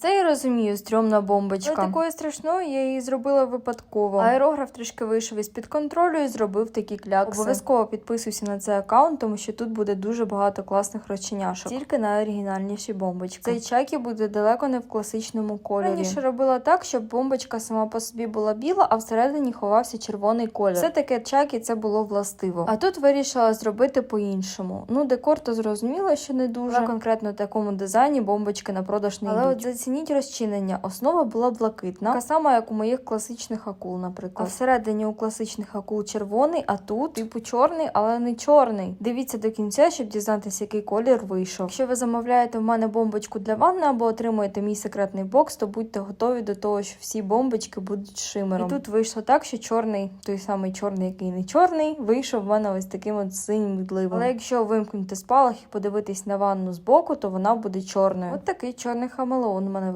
Це я розумію, стрьомна бомбочка. Але такою страшною я її зробила випадково. Аерограф трішки вийшов із під контролю і зробив такі клякси. Обов'язково підписуйся на цей аккаунт, тому що тут буде дуже багато класних розчиняшок. Тільки найоригінальніші бомбочки. Цей чакі буде далеко не в класичному кольорі. Раніше робила так, щоб бомбочка сама по собі була біла, а всередині ховався червоний колір. Все таке чакі це було властиво. А тут вирішила зробити по-іншому. Ну, декор то зрозуміло, що не дуже. Але конкретно такому дизайні бомбочки на продаж не Але йдуть. от зацініть розчинення. Основа була блакитна, така сама, як у моїх класичних акул, наприклад. А всередині у класичних акул червоний, а тут типу чорний, але не чорний. Дивіться до кінця, щоб дізнатися, який колір вийшов. Якщо ви замовляєте в мене бомбочку для ванни або отримуєте мій секретний бокс, то будьте готові до того, що всі бомбочки будуть шимером. І тут вийшло так, що чорний, той самий чорний, який не чорний, вийшов в мене ось таким от синім відливом. Але якщо вимкнути спалах і подивитись на ванну збоку, то вона буде чорною. От такий чорний хамелеон у мене